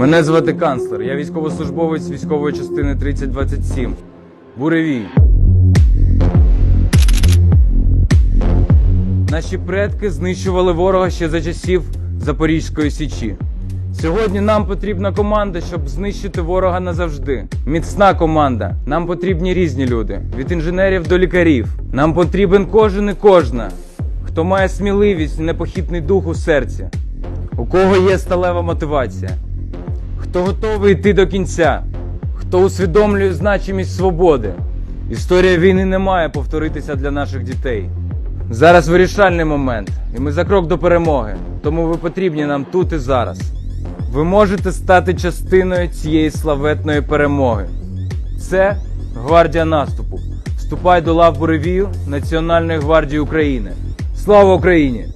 Мене звати канцлер. Я військовослужбовець військової частини 3027. Буревій. Наші предки знищували ворога ще за часів Запорізької січі. Сьогодні нам потрібна команда, щоб знищити ворога назавжди. Міцна команда. Нам потрібні різні люди. Від інженерів до лікарів. Нам потрібен кожен і кожна, хто має сміливість і непохитний дух у серці. У кого є сталева мотивація. Хто готовий йти до кінця, хто усвідомлює значимість свободи. Історія війни не має повторитися для наших дітей. Зараз вирішальний момент, і ми за крок до перемоги. Тому ви потрібні нам тут і зараз. Ви можете стати частиною цієї славетної перемоги. Це гвардія наступу. Вступай до лав буревію Національної гвардії України. Слава Україні!